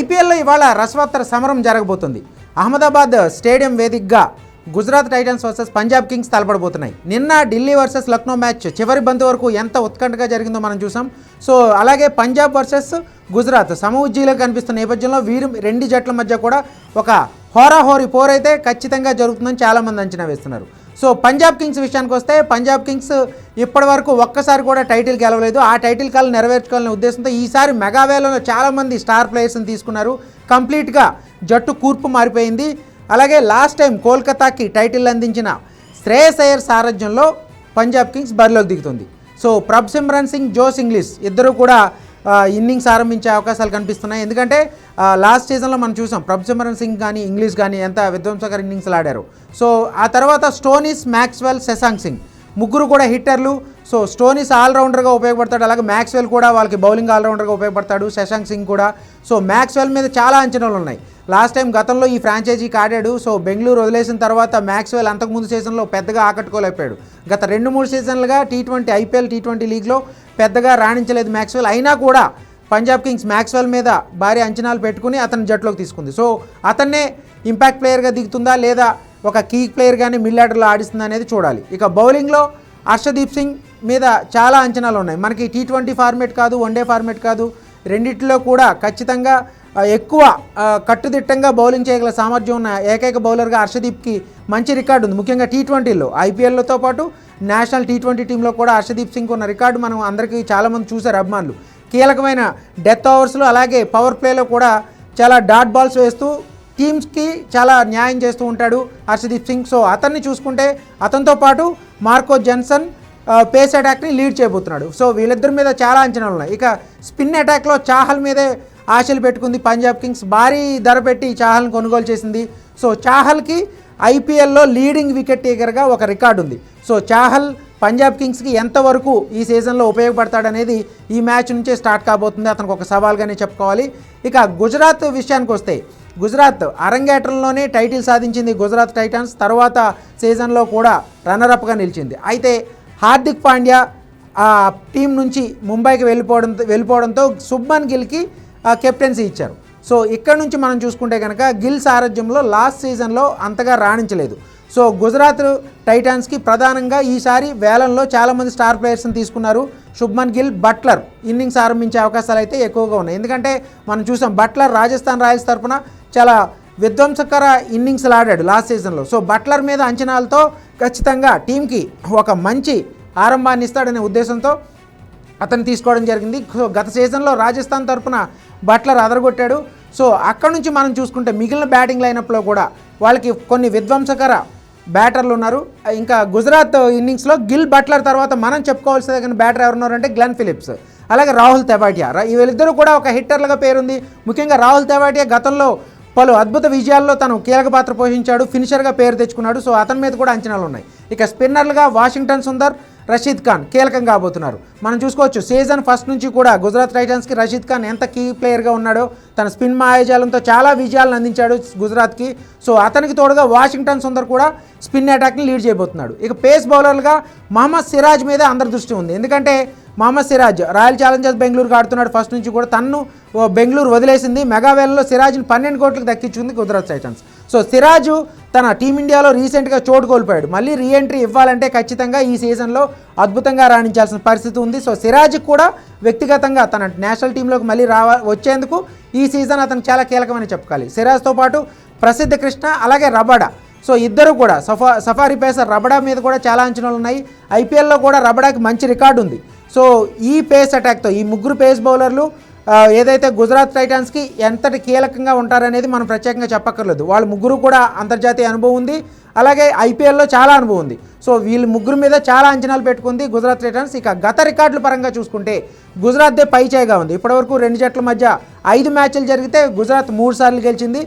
ఐపీఎల్లో ఇవాళ రసవత్తర సమరం జరగబోతుంది. అహ్మదాబాద్ స్టేడియం వేదికగా Gujarat Titans versus Punjab Kings తలపడబోతున్నాయి. నిన్న ఢిల్లీ వర్సెస్ లక్నో మ్యాచ్ చివరి బంతు వరకు ఎంత ఉత్కంఠగా జరిగిందో మనం చూసాం. సో అలాగే పంజాబ్ వర్సెస్ గుజరాత్ సమవుజ్జీలో కనిపిస్తున్న నేపథ్యంలో వీరు రెండు జట్ల మధ్య కూడా ఒక హోరాహోరీ పోరైతే ఖచ్చితంగా జరుగుతుందని చాలామంది అంచనా వేస్తున్నారు. సో పంజాబ్ కింగ్స్ విషయానికి వస్తే పంజాబ్ కింగ్స్ ఇప్పటివరకు ఒక్కసారి కూడా టైటిల్ గెలవలేదు. ఆ టైటిల్ కాల్ నెరవేర్చుకోవాలనే ఉద్దేశంతో ఈసారి మెగావేలలో చాలామంది స్టార్ ప్లేయర్స్ని తీసుకున్నారు. కంప్లీట్గా జట్టు కూర్పు మారిపోయింది. అలాగే లాస్ట్ టైం కోల్కతాకి టైటిల్ అందించిన శ్రేయస్ అయ్యర్ సారథ్యంలో పంజాబ్ కింగ్స్ బరిలోకి దిగుతుంది. So Prabh Simran Singh Jos Inglis ఇద్దరు కూడా ఇన్నింగ్స్ ఆరంభించే అవకాశాలు కనిపిస్తున్నాయి. ఎందుకంటే లాస్ట్ సీజన్లో మనం చూసాం ప్రభ్ సిమ్రన్ సింగ్ కానీ ఇంగ్లీష్ కానీ ఎంత విధ్వంసకర ఇన్నింగ్స్లు ఆడారు. సో ఆ తర్వాత స్టోనిస్ మ్యాక్స్వెల్ శశాంక్ సింగ్ ముగ్గురు కూడా హిట్టర్లు. So Stoinis ఆల్రౌండర్గా ఉపయోగపడతాడు. అలాగే మ్యాక్స్వెల్ కూడా వాళ్ళకి బౌలింగ్ ఆల్రౌండర్గా ఉపయోగపడతాడు. శశాంక్ సింగ్ కూడా. సో మ్యాక్స్వెల్ మీద చాలా అంచనాలు ఉన్నాయి. లాస్ట్ టైం గతంలో ఈ ఫ్రాంచైజీకి ఆడాడు సో బెంగళూరు వదిలేసిన తర్వాత మ్యాక్స్వెల్ అంతకుముందు సీజన్లో పెద్దగా ఆకట్టుకోలేకపోయాడు. గత రెండు మూడు సీజన్లుగా T twenty IPL T twenty లీగ్లో పెద్దగా రాణించలేదు మ్యాక్స్వెల్. అయినా కూడా పంజాబ్ కింగ్స్ మ్యాక్స్వెల్ మీద భారీ అంచనాలు పెట్టుకుని అతని జట్టులోకి తీసుకుంది. సో అతన్నే ఇంపాక్ట్ ప్లేయర్గా దిగుతుందా లేదా ఒక కీ ప్లేయర్గానే మిడ్ ఆర్డర్లో ఆడిస్తుందా అనేది చూడాలి. ఇక బౌలింగ్లో హర్షదీప్ సింగ్ మీద చాలా అంచనాలు ఉన్నాయి. మనకి టీ ట్వంటీ ఫార్మేట్ కాదు వన్డే ఫార్మేట్ కాదు రెండిట్లో కూడా ఖచ్చితంగా ఎక్కువ కట్టుదిట్టంగా బౌలింగ్ చేయగల సామర్థ్యం ఉన్న ఏకైక బౌలర్గా హర్షదీప్కి మంచి రికార్డు ఉంది. ముఖ్యంగా టీ ట్వంటీలో ఐపీఎల్తో పాటు నేషనల్ టీ ట్వంటీ టీంలో కూడా హర్షదీప్ సింగ్ ఉన్న రికార్డు మనం అందరికీ చాలామంది చూశారు అభిమానులు. కీలకమైన డెత్ ఓవర్స్లో అలాగే పవర్ ప్లేలో కూడా చాలా డాట్ బాల్స్ వేస్తూ టీమ్స్కి చాలా న్యాయం చేస్తూ ఉంటాడు హర్షదీప్ సింగ్. సో అతన్ని చూసుకుంటే అతనితో పాటు మార్కో జెన్సన్ పేస్ అటాక్ని లీడ్ చేయబోతున్నాడు. సో వీళ్ళిద్దరి మీద చాలా అంచనాలు ఉన్నాయి. ఇక స్పిన్ అటాక్లో చాహల్ మీదే ఆశలు పెట్టుకుంది పంజాబ్ కింగ్స్ భారీ ధర పెట్టి చాహల్ని కొనుగోలు చేసింది. సో చాహల్కి ఐపీఎల్లో లీడింగ్ వికెట్ టేకర్గా ఒక రికార్డు ఉంది. సో చాహల్ పంజాబ్ కింగ్స్కి ఎంతవరకు ఈ సీజన్లో ఉపయోగపడతాడనేది ఈ మ్యాచ్ నుంచే స్టార్ట్ కాబోతుంది. అతనికి ఒక సవాల్గానే చెప్పుకోవాలి. ఇక గుజరాత్ విషయానికి వస్తే గుజరాత్ అరంగేట్రంలోనే టైటిల్ సాధించింది గుజరాత్ టైటన్స్ తర్వాత సీజన్లో కూడా రన్నరప్గా నిలిచింది. అయితే హార్దిక్ పాండ్యా ఆ టీం నుంచి ముంబైకి వెళ్ళిపోవడంతో వెళ్ళిపోవడంతో శుభ్మన్ గిల్కి కెప్టెన్సీ ఇచ్చారు. సో ఇక్కడ నుంచి మనం చూసుకుంటే కనుక గిల్ సారథ్యంలో లాస్ట్ సీజన్లో అంతగా రాణించలేదు. సో గుజరాత్ టైటాన్స్కి ప్రధానంగా ఈసారి వేలంలో చాలామంది స్టార్ ప్లేయర్స్ని తీసుకున్నారు శుభ్మన్ గిల్ బట్లర్. ఇన్నింగ్స్ ఆరంభించే అవకాశాలు అయితే ఎక్కువగా ఉన్నాయి. ఎందుకంటే మనం చూసాం బట్లర్ రాజస్థాన్ రాయల్స్ తరఫున చాలా విధ్వంసకర ఇన్నింగ్స్లు ఆడాడు లాస్ట్ సీజన్లో. సో బట్లర్ మీద అంచనాలతో ఖచ్చితంగా టీంకి ఒక మంచి ఆరంభాన్ని ఇస్తాడనే ఉద్దేశంతో అతను తీసుకోవడం జరిగింది. సో గత సీజన్లో రాజస్థాన్ తరపున బట్లర్ అదరగొట్టాడు. సో అక్కడ నుంచి మనం చూసుకుంటే మిగిలిన బ్యాటింగ్ లైనప్లో కూడా వాళ్ళకి కొన్ని విధ్వంసకర బ్యాటర్లు ఉన్నారు. ఇంకా గుజరాత్ ఇన్నింగ్స్లో గిల్ బట్లర్ తర్వాత మనం చెప్పుకోవాల్సిన బ్యాటర్ ఎవరున్నారంటే గ్లెన్ ఫిలిప్స్ అలాగే రాహుల్ తెవాటియా. రా- వీళ్ళిద్దరూ కూడా ఒక హిట్టర్లుగా పేరుంది. ముఖ్యంగా రాహుల్ తెవాటియా గతంలో పలు అద్భుత విజయాల్లో తను కీలక పాత్ర పోషించాడు ఫినిషర్గా పేరు తెచ్చుకున్నాడు. సో అతని మీద కూడా అంచనాలు ఉన్నాయి. ఇక స్పిన్నర్లుగా వాషింగ్టన్ సుందర్ రషీద్ ఖాన్ కీలకం కాబోతున్నారు. మనం చూసుకోవచ్చు సీజన్ ఫస్ట్ నుంచి కూడా గుజరాత్ టైటన్స్కి రషీద్ ఖాన్ ఎంత కీ ప్లేయర్గా ఉన్నాడో తన స్పిన్ మాయాజాలంతో చాలా విజయాలను అందించాడు గుజరాత్కి సో అతనికి తోడుగా వాషింగ్టన్ సుందర్ కూడా స్పిన్ అటాక్ని లీడ్ చేయబోతున్నాడు. ఇక పేస్ బౌలర్లుగా మహమ్మద్ సిరాజ్ మీద అందరి దృష్టి ఉంది. ఎందుకంటే మహమ్మద్ సిరాజ్ రాయల్ ఛాలెంజర్స్ బెంగళూరుకు ఆడుతున్నాడు ఫస్ట్ నుంచి కూడా. తన్ను బెంగళూరు వదిలేసింది. మెగావేలలో సిరాజ్ని పన్నెండు కోట్లకు దక్కించుకుంది గుజరాత్ టైటన్స్. సో సిరాజు తన టీమిండియాలో రీసెంట్గా చోటు కోల్పోయాడు. మళ్ళీ రీఎంట్రీ ఇవ్వాలంటే ఖచ్చితంగా ఈ సీజన్లో అద్భుతంగా రాణించాల్సిన పరిస్థితి ఉంది. సో సిరాజ్ కూడా వ్యక్తిగతంగా తన నేషనల్ టీంలోకి మళ్ళీ రావా వచ్చేందుకు ఈ సీజన్ అతను చాలా కీలకమని చెప్పుకోవాలి. సిరాజ్తో పాటు ప్రసిద్ధ కృష్ణ అలాగే రబడా. సో ఇద్దరు కూడా సఫా సఫారీ పేసర్ రబడా మీద కూడా చాలా అంచనాలు ఉన్నాయి. ఐపీఎల్లో కూడా రబడాకి మంచి రికార్డు ఉంది. సో ఈ పేస్ అటాక్తో ఈ ముగ్గురు పేస్ బౌలర్లు ఏదైతే గుజరాత్ టైటాన్స్కి ఎంతటి కీలకంగా ఉంటారనేది మనం ప్రత్యేకంగా చెప్పక్కర్లేదు. వాళ్ళు ముగ్గురు కూడా అంతర్జాతీయ అనుభవం ఉంది. అలాగే ఐపీఎల్లో చాలా అనుభవం ఉంది. సో వీళ్ళు ముగ్గురు మీద చాలా అంచనాలు పెట్టుకుంది గుజరాత్ టైటాన్స్. ఇక గత రికార్డుల పరంగా చూసుకుంటే గుజరాత్దే పైచేయగా ఉంది. ఇప్పటివరకు రెండు జట్ల మధ్య ఐదు మ్యాచ్లు జరిగితే గుజరాత్ మూడు సార్లు గెలిచింది.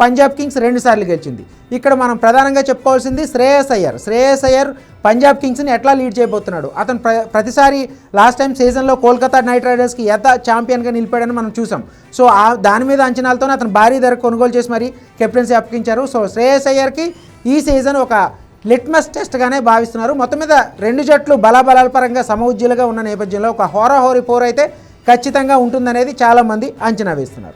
పంజాబ్ కింగ్స్ రెండుసార్లు గెలిచింది. ఇక్కడ మనం ప్రధానంగా చెప్పుకోవాల్సింది శ్రేయస్ అయ్యర్. శ్రేయస్ అయ్యర్ పంజాబ్ కింగ్స్ని ఎట్లా లీడ్ చేయబోతున్నాడు? అతను ప్ర ప్రతిసారి లాస్ట్ టైం సీజన్లో కోల్కతా నైట్ రైడర్స్కి ఎంత ఛాంపియన్గా నిలిపాడని మనం చూసాం. సో ఆ దాని మీద అంచనాలతోనే అతను భారీ ధర కొనుగోలు చేసి మరి కెప్టెన్సీ అప్పగించారు. సో శ్రేయస్ అయ్యర్కి ఈ సీజన్ ఒక లిట్మస్ టెస్ట్గానే భావిస్తున్నారు. మొత్తం మీద రెండు జట్లు బలాబలాల పరంగా సమవుజ్జీలుగా ఉన్న నేపథ్యంలో ఒక హోరాహోరీ పోర్ అయితే ఖచ్చితంగా ఉంటుందనేది చాలామంది అంచనా వేస్తున్నారు.